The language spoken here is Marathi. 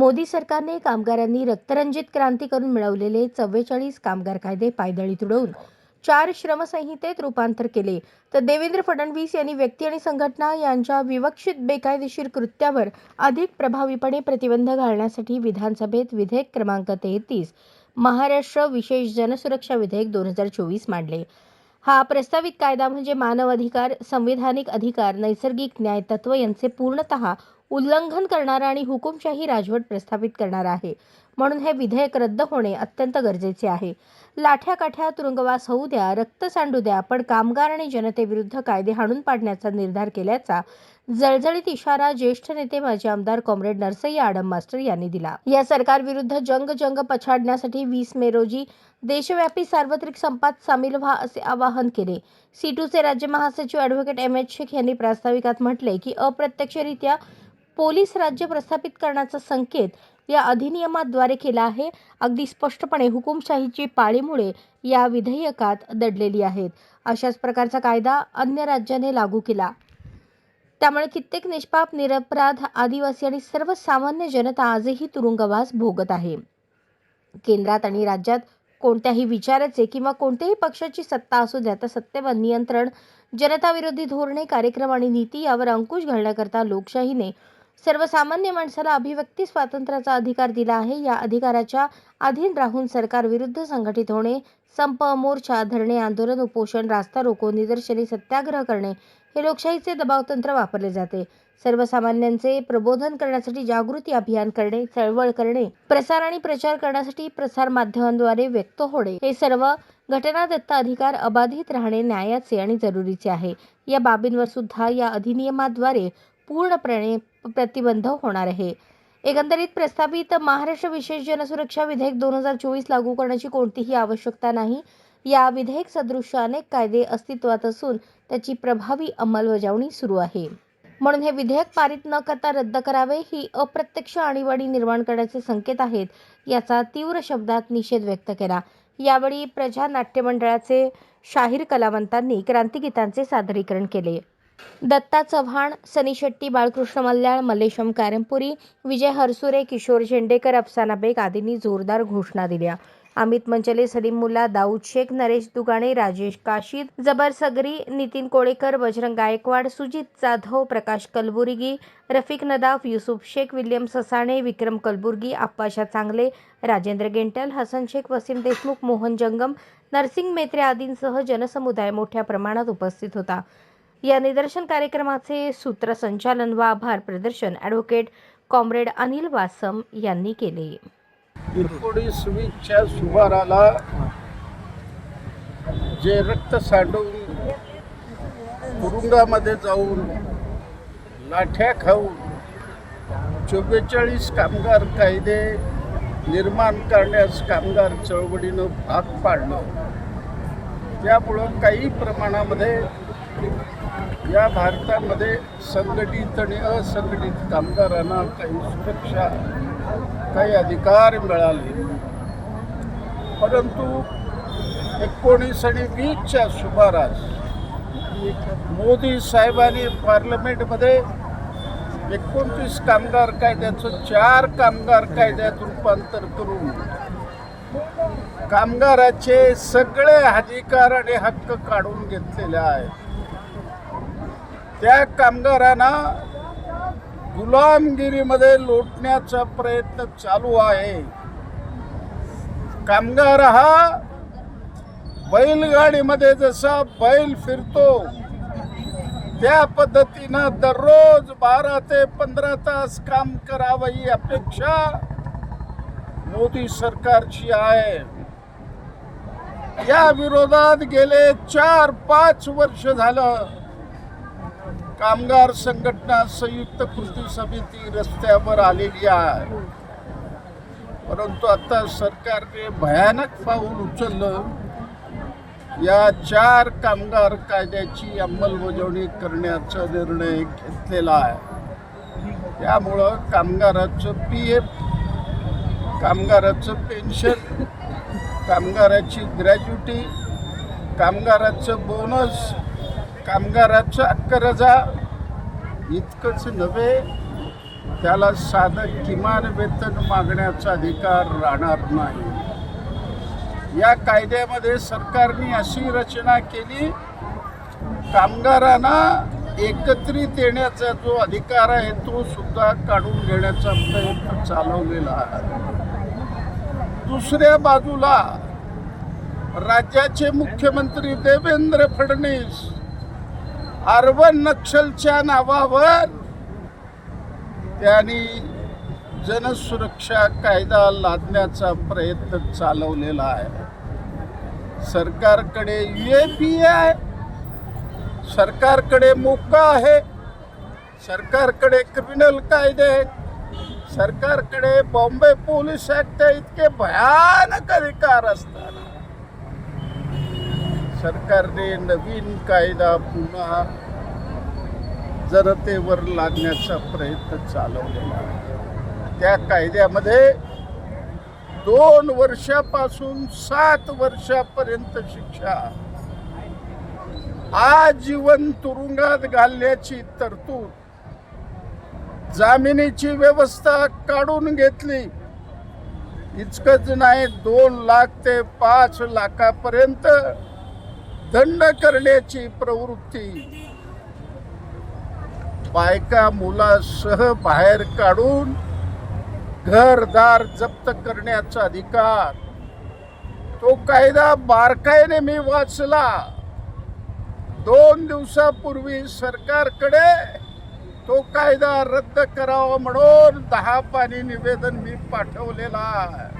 मोदी सरकारने कामगारांनी रक्तरंजित क्रांती करून मिळवलेले चव्वेचाळीस कामगार कायदे पायदळी तुडवून चार श्रमसंहितेत रूपांतर केले. तर देवेंद्र फडणवीस यांनी व्यक्ती आणि संघटना यांच्या विवक्षित बेकायदेशीर कृत्यावर अधिक प्रभावीपणे प्रतिबंध घालण्यासाठी विधानसभेत विधेयक क्रमांक तेहतीस महाराष्ट्र विशेष जनसुरक्षा विधेयक दोन हजार चोवीस मांडले. हा प्रस्तावित कायदा म्हणजे मानव अधिकार संविधानिक अधिकार नैसर्गिक न्याय तत्व यांचे पूर्णतः उल्लंघन करणारा आणि हुकुमशाही राजवट प्रस्थापित करणारा आहे. म्हणून हे विधेयक रद्द होणे अत्यंत गरजेचे आहे. लाठ्या काठ्या तुरुंगवास होऊ द्या रक्त सांडू द्या पण कामगार आणि जनतेविरुद्ध कायदे हाणून पाडण्याचा निर्धार केल्याचा जळजळीत इशारा ज्येष्ठ नेते माजी आमदार कॉम्रेड नरसय्या आडम मास्टर यांनी दिला. या सरकारविरुद्ध जंग जंग पछाडण्यासाठी वीस मे रोजी देशव्यापी सार्वत्रिक संपात सामील व्हा असे आवाहन केले. सीटूचे राज्य महासचिव ॲडव्होकेट एम एच शेख यांनी प्रास्ताविकात म्हटले की अप्रत्यक्षरित्या पोलीस राज्य प्रस्थापित करण्याचा संकेत या अधिनियमाद्वारे केला आहे. अगदी स्पष्टपणे हुकुमशाहीची पाळीमुळे या विधेयकात दडलेली आहेत. अशाच प्रकारचा कायदा अन्य राज्याने लागू केला. त्यामुळे कित्येक निष्पाप निरपराध आदिवासी आणि सर्वसामान्य जनता आजही तुरुंगवास भोगत आहे. केंद्रात आणि राज्यात कोणत्याही विचाराचे किंवा कोणत्याही पक्षाची सत्ता असू द्या तर सत्तेवर नियंत्रण जनताविरोधी धोरणे कार्यक्रम आणि नीती यावर अंकुश घालण्याकरता लोकशाहीने सर्वसामान्य माणसाला अभिव्यक्ती स्वातंत्र्याचा अधिकार दिला आहे. या अधिकाराच्या अधीन राहून सरकारविरुद्ध संघटित होणे संप मोर्चा धरणे आंदोलन उपोषण रास्ता रोको निदर्शने सत्याग्रह करणे हे लोकशाहीचे दबावतंत्र वापरले जाते. सर्वसामान्यांचे प्रबोधन करण्यासाठी जागृती अभियान करणे चळवळ करणे प्रसार आणि प्रचार करण्यासाठी प्रसार माध्यमांद्वारे व्यक्त होणे हे सर्व घटनादत्त अधिकार अबाधित राहणे न्यायाचे आणि जरुरीचे आहे. या बाबींवर सुद्धा या अधिनियमाद्वारे पूर्णपणे प्रतिबंध होणार आहे. एकंदरीत प्रस्तावित महाराष्ट्र विशेष जनसुरक्षा विधेयक दोन हजार चोवीस लागू करण्याची कोणतीही आवश्यकता नाही. या विधेयक सदृश अनेक कायदे अस्तित्वात असून त्याची प्रभावी अंमलबजावणी सुरू आहे. म्हणून हे विधेयक पारित न करता रद्द करावे ही अप्रत्यक्ष आणीबाणी निर्माण करण्याचे संकेत आहेत याचा तीव्र शब्दात निषेध व्यक्त केला. यावेळी प्रजा नाट्य मंडळाचे शाहीर कलावंतांनी क्रांतिगीतांचे सादरीकरण केले. दत्ता चव्हाण सनी शेट्टी बाळकृष्ण मल्याळ मल्लेशम कारंपुरी विजय हरसुरे किशोर झेंडेकर अफसाना बेग आदींनी जोरदार घोषणा दिल्या. अमित मंचले सलीम मुल्ला दाऊद शेख नरेश दुगाणे राजेश काशीद जबर सगरी नितीन कोळेकर बजरंग गायकवाड सुजित जाधव प्रकाश कलबुर्गी रफिक नदाफ युसुफ शेख विल्यम ससाणे विक्रम कलबुर्गी आप्पाशा चांगले राजेंद्र गेंटल हसन शेख वसीम देशमुख मोहन जंगम नरसिंग मेत्रे आदींसह जनसमुदाय मोठ्या प्रमाणात उपस्थित होता. या निदर्शन कार्यक्रमाचे सूत्रसंचालन व आभार प्रदर्शन ॲडव्होकेट कॉम्रेड अनिल वासम यांनी केले. एकोणीस सुमाराला जे रक्त सांडून तुरुंगामध्ये जाऊन लाठ्या खाऊन चव्वेचाळीस कामगार कायदे निर्माण करण्यास कामगार चळवळीनं भाग पाडलं. त्यामुळं काही प्रमाणामध्ये या भारतामध्ये संघटित आणि असंघटित कामगारांना काही सुरक्षा काही अधिकार मिळाले. परंतु एकोणीस आणि वीसच्या सुमारास मोदी साहेबांनी पार्लमेंटमध्ये एकोणतीस कामगार कायद्याचं चार कामगार कायद्यात रूपांतर करून कामगाराचे सगळे अधिकार आणि हक्क काढून घेतलेले आहेत. त्या कामगारांना गुलामगिरीमध्ये लोटण्याचा प्रयत्न चालू आहे. कामगार हा बैलगाडीमध्ये जसा बैल फिरतो त्या पद्धतीनं दररोज बारा ते पंधरा तास काम करावं ही अपेक्षा मोदी सरकारची आहे. या विरोधात गेले चार पाच वर्ष झालं. कामगार संघटना संयुक्त कृती समिती रस्त्यावर आलेली आहे. परंतु आता सरकारने भयानक पाऊल उचललं. या चार कामगार कायद्याची अंमलबजावणी करण्याचा निर्णय घेतलेला आहे. त्यामुळं कामगाराचं पी एफ कामगाराचं पेन्शन कामगाराची ग्रॅज्युटी कामगाराचं बोनस कामगाराचं अक्करजा इतकंच नव्हे त्याला साधं किमान वेतन मागण्याचा अधिकार राहणार नाही. या कायद्यामध्ये सरकारने अशी रचना केली कामगारांना एकत्रित येण्याचा जो अधिकार आहे तो सुद्धा काढून घेण्याचा प्रयत्न चालवलेला आहे. दुसऱ्या बाजूला राज्याचे मुख्यमंत्री देवेंद्र फडणवीस अर्बन नक्षलच्या नावावर त्यांनी जनसुरक्षा कायदा लादण्याचा प्रयत्न चालवलेला आहे. सरकारकडे यू ए पी आहे सरकारकडे मोका आहे सरकारकडे क्रिमिनल कायदे आहेत सरकारकडे बॉम्बे पोलीस ऍक्ट इतके भयानक अधिकार असताना. सरकारने नवीन कायदा पुन्हा जनतेवर लादण्याचा प्रयत्न चालवलेला आहे. त्या कायद्यामध्ये दोन वर्षापासून सात वर्षापर्यंत शिक्षा आजीवन तुरुंगात घालण्याची तरतूद जामिनीची व्यवस्था काढून घेतली. इतकंच नाही दोन लाख ते पाच लाखापर्यंत दंड करण्याची प्रवृत्ती. बायका मुलासह बाहेर काढून घरदार जप्त करण्याचा अधिकार. तो कायदा बारकाईने मी वाचला. दोन दिवसापूर्वी सरकारकडे तो कायदा रद्द करावा म्हणून दहा पाणी निवेदन मी पाठवलेला आहे.